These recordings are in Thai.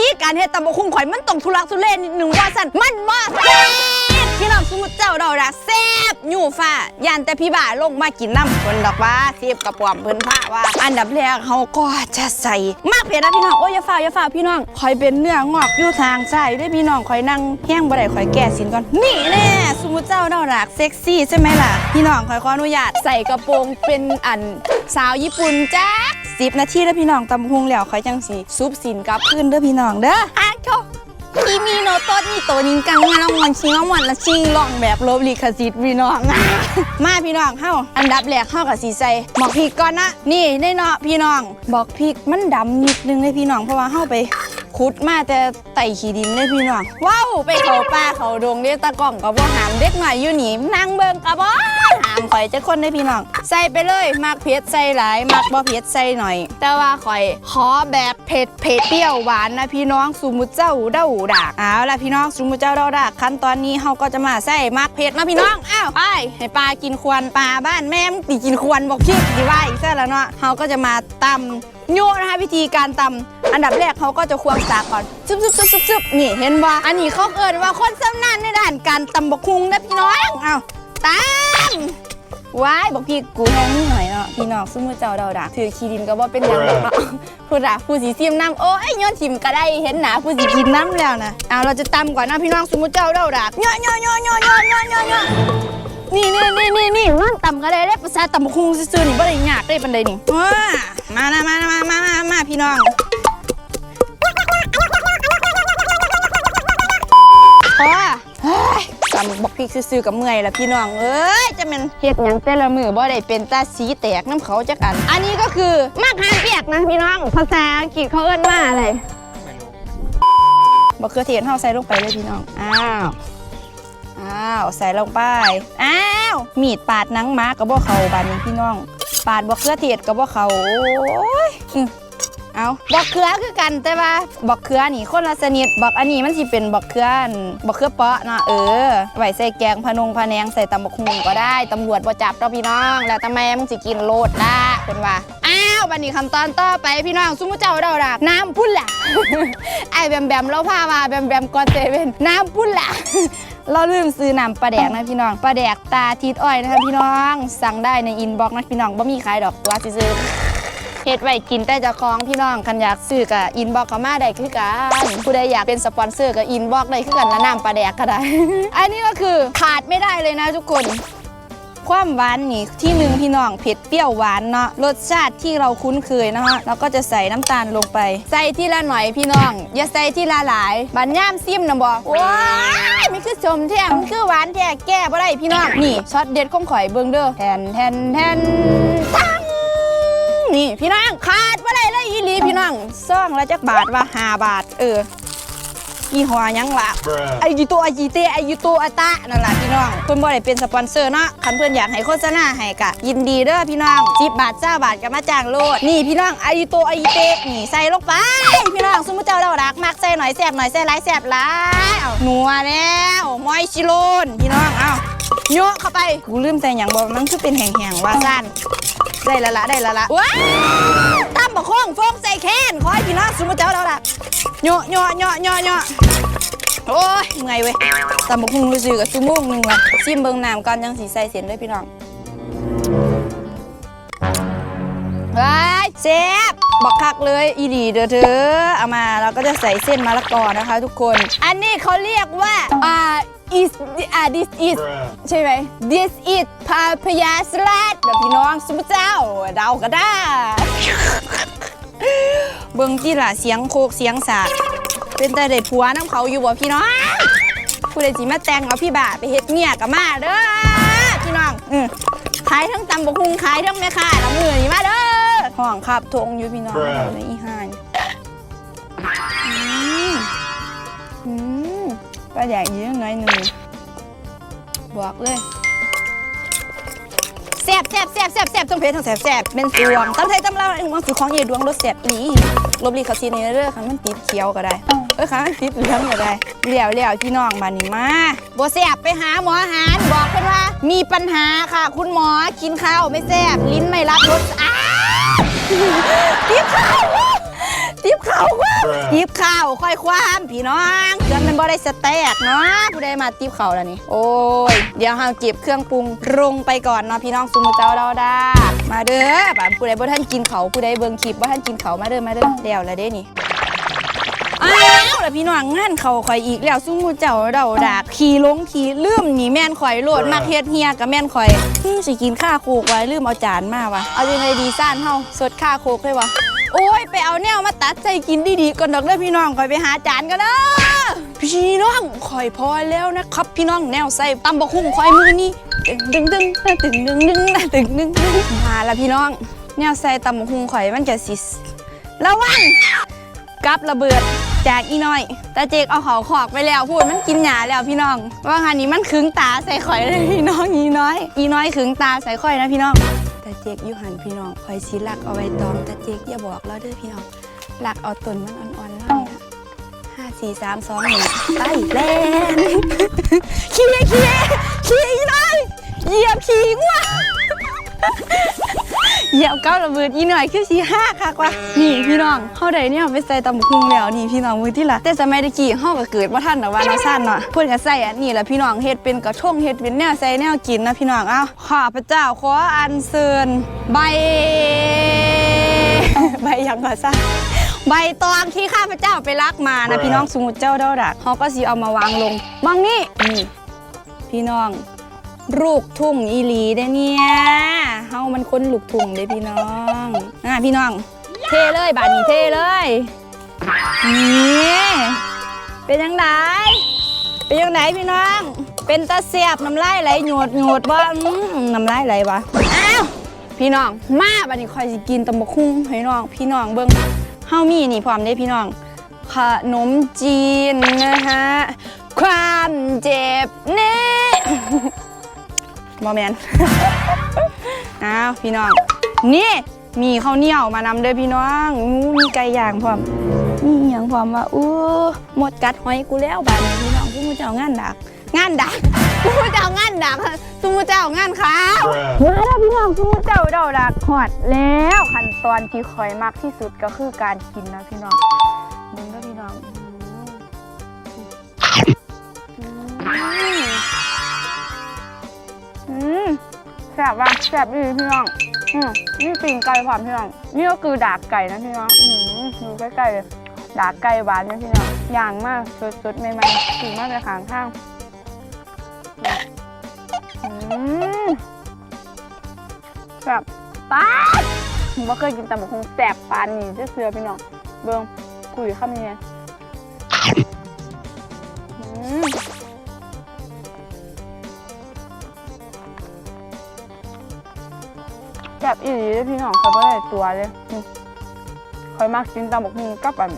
ธีการเฮ็ดตำบักหุ่งข่อยมันต้องทุลักทุเลนิดนึงว่าสั่นมันว่าแซ่บพี่น้องสมมุติเจ้าเราละแซ่บอยู่ฟ้าย่านแต่พี่บ่าลงมากินน้ำคนดอกว่าเสียบกระป๋อมเพิ่นพาว่า อันดับแรกเขาก็จะใส่มากเผ็ดนะพี่น้องโอ้ยอย่าฟ้าวอย่าฟ้าพี่น้องข่อยเป็นเนื้องอกอยู่ทางซ้ายเด้พี่น้องข่อยนั่งแห้งบ่ได้ข่อยแก้สินก่อนนี่แน่สมมุติเจ้าเรารักเซ็กซี่ใช่ไหมล่ะพี่น้องข่อยขออนุญาตใส่กระโปรงเป็นอันสาวญี่ปุ่นจ้า สิบนาทีแล้วพี่น้องตำพุงแล้วข่อยจังสีซุปสินกลับขึ้นเด้อพี่น้องเด้ออะโชที่มีโนโต้นี่ตัวนิงกังมาลองวันชิงลองวันละชิงลองแบบลบลิขสิทธิ์พี่น้องมาพี่น้องเฮาอันดับแรกเฮากับสีใส่หมอกพริกก่อนนะนี่ได้เนาะพี่น้องบอกพริกมันดำนิดนึงเลยพี่น้องเพราะว่าเฮาไป ขุดมาแต่ไต่ขี้ดินเลยพี่น้องว้าวไปเขาป่าเขาดงเด้ตะกล้องกับบ่หามเด็กหน่อยอยู่หนีนั่งเบิ่งกับบ่หามข่อยจะคนได้พี่น้อง ใส่ไปเลยมักเผ็ดใส่หลายมักบ่เผ็ดใส่หน่อย แต่ว่าข่อยขอแบบเผ็ดเผ็ดเปรี้ยวหวานนะพี่น้องสมมุเจ้าเด้าดากเอาล่ะพี่น้องสมมุเจ้าเด้าดากขั้นตอนนี้เฮาก็จะมาใส่มักเผ็ดนะพี่น้องอ้าวไปให้ปลากินควันปลาบ้านแม่มติกินควันบอกพี่สิว่าอีกซะแล้วเนาะเฮาก็จะมาตำโยนะคะวิธีการตำ อันดับแรกเขาก็จะควงสากก่อนซึบซึบซึบซึบซึบนี่เห็นว่าอันนี้เขาเอินว่าคนสำนานในด้านการตำบกคุงนะพี่น้องเอ้าวตำว้ายบอกพี่กูแห้งนิดหน่อยเนาะพี่น้องซุ้มมือเจ้าเดาด่าถือขี้ดินก็ว่าเป็นหยังดอกเนาะพูดด่าผู้สีซิมน้ำโอ้ยย้อนทิมก็ได้เห็นหนาผู้สีกินน้ำแล้วนะเอาเราจะตำก่อนนะพี่น้องซุ้มมือเจ้าเดาดาเนาะเนาะเนาะเนาะเนาะเนาะเนาะเนาะนี่นี่นี่นี่นี่มันตำก็ได้ได้ภาษาตำบกคุงซื่อๆนี่บ่ได้ยากได้ปันใดนี่ว้ามานะมานะมามามามาพี่น้อง พอเฮ้ยตำบอกพริกซื่อๆกับเมื่อยละพี่น้องเอ้ยจะเป็นเฮ็ดหยังแต่ละมือบ่ได้เป็นตาสีแตกน้ำเขาจักอัน อันนี้ก็คือมากหางเปียกนะพี่น้อง ภาษาอังกฤษเขาเอิ้นว่าอะไรบะเขือเทศเฮาใส่ลงไปเลยพี่น้อง อ้าว อ้าว ใส่ลงไป อ้าว มีดปาดหนังหมากับบ่เขาบานนี้พี่น้อง ปาดบะเขือเทศกับบ่เขาโอ้ย เอาบอกเขือคือกันแต่ว่าบอกเขือนี่คนละชนิดบอกอันนี้มันสิเป็นบอกเขืออันบอกเขือเปาะเนาะเออไว้ใส่แกงพะนงพะแนงใส่ตำบักหุ่งก็ได้ตำรวจบ่จับเราพี่น้อง แล้วทำไมมึงสิกินโลดล่ะเพิ่นว่าอ้าวบัดนี้ขั้นตอนต่อไปพี่น้องซุมเจ้าเราดักน้ำพุ่นล่ะไอแบมแบมเราพามาแบมแบมก่อนเซเว่นน้ำพุ่นล่ะเราลืมซื้อน้ำปลาแดกนะพี่น้องปลาแดกตาทิดอ้อยนะคะพี่น้อง สั่งได้ในอินบ็อกซ์นะพี่น้องบ่มีขายดอกว่าสิซื้อ ฮ็ดไว้กินแต่เจ้าของพี่น้องคันอยากซื้อกับอินบ็อกเขามาได้คือกันผู้ใดอยากเป็นสปอนเซอร์กับอินบ็อกได้คือกันและน้ำปลาแดกก็ได้ อันนี้ก็คือขาดไม่ได้เลยนะทุกคนความหวานนี่ที่หนึ่งพี่น้องเผ็ดเปรี้ยวหวานเนาะรสชาติที่เราคุ้นเคยนะฮะเราก็จะใส่น้ำตาลลงไป ใส่ที่ละหน่อยพี่น้อง อย่าใส่ที่ละหลายบันย่ามซิมนะบอกว้ายมันคือชมแท้มันคือหวานแท้แก้บ่ได้พี่น้องนี่ช็อตเด็ดของข่อยเบิ่งเด้อแทนแทนแทนตั้ง นี่พี่น้องขาดบ่ได้เลยอีหลีพี่น้องซ่องละจักบาทว่าห้าบาท เออยี่ห้อหยังล่ะ Bruh. ไอยูโตไอจีเตไอยูโตอาตะนั่นแหละพี่น้องเพิ่นบ่ได้เป็นสปอนเซอร์เนาะคันเพิ่นอยากให้โฆษณาให้กะ ยินดีเด้อพี่น้อง10บาท20บาทก็มาจ้างโลดนี่พี่น้องไอยูโตไอจีเตนี่ใส่ลงไปพี่น้องสมมุติเจ้าเรารักมักใส่หน่อยแซ่บหน่อยใส่หลายแซ่บหลายเอานัวแล้วมอยชิโลนพี่น้องเอาโยะเข้าไปกูลืมใส่หยังบ่มันคือเป็นแห้งๆว่าซ่าน ได้ละละได้ละละว้าวตั้มบักโค้งฟงใส่แค้นขอให้พี่น้องสมมุติเจ้าเรารักโยะโยะโยะโยะโยะโอ้ยเมื่อยเว้ยตำบักหุ่งรู้สึกกับชั่วโมงหนึงละชิมเบิ่งน้ำก่อนยังสีใส่เสียนด้วยพี่น้องว้ายเซฟบักคักเลยอีดีเด้อเธอเอามาเราก็จะใส่เส้นมะละกอนะคะ ทุกคน อันนี้เขาเรียกว่าอ่า is อ่า this is Bruh. ใช่ไหม this is papaya salad เดี๋ยวพี่น้องสุภเจ้าเดาก็ได้ เบิ่งที่ล่ะเสียงโคกเสียงสาดเป็นแต่ได้ผัวน้ำเขาอยู่บ่พี่น้องผู้ใดสิมาแต่งเอาพี่บ่าไปเฮ็ดเมียกับมาเด้อพี่น้องอืมขายทั้งตำบกหุงขายทั้งแม่ค้าละมือนี่มาเด้อห้องขับทงอยู่พี่น้อง Bruh ในอีห่ ปลาใหญ่ยืดหน่อยหนึ่งบอกเลยแซ่บแซ่บแซ่บแซ่บแซ่บต้องเพชรทั้งแซ่บแซ่บเป็นสวงตั้งไทยตำเล่าไอ้มันคือของเยดวงรสแซ่บหลีลบหลีเขาซีนี่เด้อค่ะมันติดเขียวก็ได้เอ้ยค่ะมันติดเหลืองก็ได้เหลี่ยวเหลี่ยวพี่น้องมานี่มาบ่แซ่บไปหาหมออาหารบอกเพิ่นว่า มีปัญหาค่ะ คุณหมอกินข้าวไม่แซ่บลิ้นไม่รับรสอ้าวติ๊บข้าว ติ๊บข้าวว่าติบข้าวค่อยความพี่น้องเพื่อนมันบ่ได้สแต็กเนาะผู้ใดมาติบข้าวแล้วนี่โอ้ยเดี๋ยวเฮาเก็บเครื่องปรุงปรุงไปก่อนเนาะพี่น้องซุมเจ้าเราดามาเด้อแบบผู้ใดบ่ทันกินเขาวผู้ใดเบิ่งคลิปบ่ทันกินเขาวมาเด้อมาเด้อเดี๋ยวแล้วเด้นี่อ้าวแล้วพี่น้องงานเขาข่อยอีกแล้วซุ่มเจ้าเดาดากขี่ลงขี่ลืมนี่แม่นข่อยโลดมักเฮ็ดเฮียกับแม่นข่อยอื้อสิกินข้าโคกไว้ลืมเอาจานมาวะเอาจังไดดีซ่านเฮาสดข้าโคกเลยวะ โอ้ยไปเอาแนวมาตัดใจกินดีๆก่อนดอกเด้อพี่น้องข่อยไปหาจานกันเด้อพี่น้องข่อยพอแล้วนะครับ พี่น้องแนวใส่ตำบักหุ่งข่อยมือนี่ดึงดึงดึงดึงดึงดึงดึงดึงมาล้วพี่น้อง แนวใส่ตำบักหุ่งข่อยมันจะสิระวังกับระเบิดจากอีน้อยตาเจกเอาเขาขอกไปแล้วพูดมันกินหยาแล้วพี่น้อง ว่างานนี้มันขึงตาใส่ข่อยเลยพี่น้องอีน้อย อีน้อยขึงตาใส่ข่อยนะพี่น้องาเจกอยู่หันพี่น้องคอยสิลักเอาไว้ตองตาเจกอย่าบอกแล้วเด้อพี่น้องหลักเอาตนมันอ่อนๆแล้วนะห้าสี่สามสองหนึ่งไปแล่นขี้ขี้ขี้อีน้อยเหยียบขี่ง่ว เหยียบเก้าระเบิดอีหน่อยคือสีห้าค่ะกว่า นี่พี่น้องเฮาได้เนี่ยไปใส่ตำบักหุ่งแล้วนี่พี่น้องมือที่ละแต่สมัยตะกี้เฮาก็เกิดบ่ทันดอกว่าเนาะซ่านเนาะเพิ่นก็ใส่อันนี้แหละพี่น้องเฮ็ดเป็นกระทงเฮ็ดเป็นแนวใส่แนวกินนะพี่น้องเอ้าข้าพเจ้าขออัญเชิญใบใบหยังก็ซ่าใบตองที่ข้าพเจ้าไปลักมานะพี่น้องสมมุติเจ้าเด้าดักเฮาก็สิเอามาวางลงมองนี่นี่พี่น้อง ลูกทุ่งอีหลีเด้เนี่ยเฮามันคนลูกทุ่งเด้พี่น้องอะพี่น้อง เทเลยบาดนี้เทเลยนี่เป็นยังไงเป็นยังไงพี่น้อง เป็นตาเสียบน้ำลายไหลหยดหยดว่าน้ำลายไหลวะอ้าวพี่น้องมาบัดนี้คอยสิกินตำบักหุ่งให้น้อง พี่น้องเบิ่งเฮามีนี่พร้อมเด้พี่น้องขนมจีนนะฮะ บอแมนอ้าวพี่น้อง นี่มีข้าวเหนียวมานำเด้อพี่น้องอู้มีไก่ย่างพร้อมมีอหย่างพร้อมว่าอู้หมดกัดหอยกูแล้วบาดนี้พี่น้องกูมูเจ้างานดัก งานดักกูมูเจ้างานดักกูมูเจ้างานขาว Bruh. มาแล้วพี่น้องกูมูเจ้าเดาดักหอดแล้วขั้นตอนที่คอยมากที่สุดก็คือการกินนะพี่น้องมึงเด้อพี่น้อง ซ่บว่ะแซ่บดีพี่น้องอืมนี่ปีนไก่ความพี่น้องนี่ก็คือดากไก่นะพี่น้องอืมดูใกล้ๆเลยดากไก่หวานเนี่ยพี่น้องย่างมากสดๆใหม่ๆสีมากเลยข้างข้างอืมแซ่บปาดผมว่าเคยกินแต่หมูคงแซ่บปานนี่เสือพี่น้องเบิ้งคุยคำนี้ไงอืม แบบอีหลีเลยพี่น้องเขาไม่ได้ตัวเลยคอยมากกินตำบักหุ่งกับอัน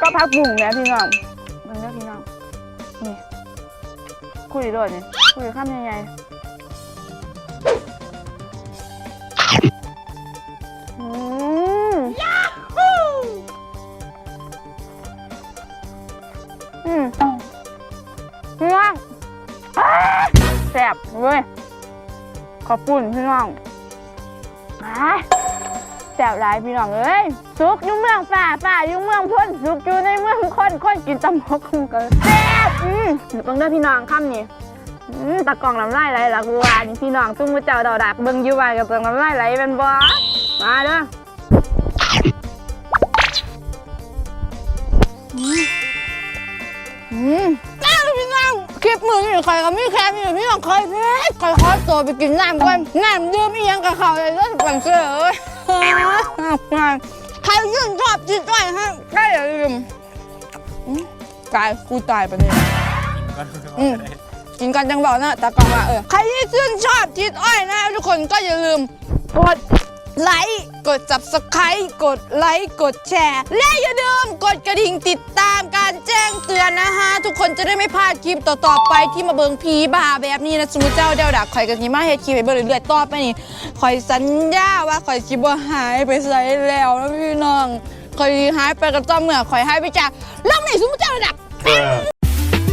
ก็พักบุ่งแหนะพี่น้องมันเลือกพี่น้องนี่คุยด้วยนี่คุยข้ามยังไงอืมอืมพี่น้องแซ่บเว้ยขอบคุณพี่น้อง อ้ายแสบหลายพี่น้องเอ้ยสุกอยู่เมืองฝ่าฝ่าอยู่เมืองพ้นสุกอยู่ในเมืองคนคนกินตำหกคงก็แซ่บอืมเดี๋ยวเบิ่งเด้อพี่น้องค่ำนี่อืมตะกล่องน้ำลายไหลละกูว่านี่พี่น้องตุ้มมือเจ้าดอกดักเบิ่งอยู่ว่ากับตะกล่องน้ำลายไหลเป็นบ่มาเด้ออืมอืมน้าพี่น้อง คลิปมือนี่ใครก็มีแค่มีพี่น้องเคยเพชรคอยขอตัวไปกินน้ำก่อนน้ำดื่มอีหยังกับเขาเลยแล้วเป็นเสือเอ้ยใครยื่นชอบจิตด้วยฮะได้อย่าลืมอืมกายกูตายไปเนี่ยกินกันจังบอกนะตากล้องว่าเออใครที่ชื่นชอบจิตอ้อยนะทุกคนก็อย่าลืมกดไลค์กด subscribe กดไลค์กดแชร์ และอย่าลืมกดกระดิ่งติด จ้งเตือนนะฮะ ทุกคนจะได้ไม่พลาดคลิปต่อๆไปที่มาเบิงพีบาแบบนี้นะสมมติเจ้าเดวดักข่อยกันนีมาเฮ็ดคลิปไปเบิ่งเรื่อยๆต่อไปนี่คอยสัญญาว่าคอยสิบ่หายไปใส่แล้วนะพี่น้องคอยหายไปกับจ้อมเมื่อคอยหายไปจากล่องไหนสมมติเจ้าเดวดัก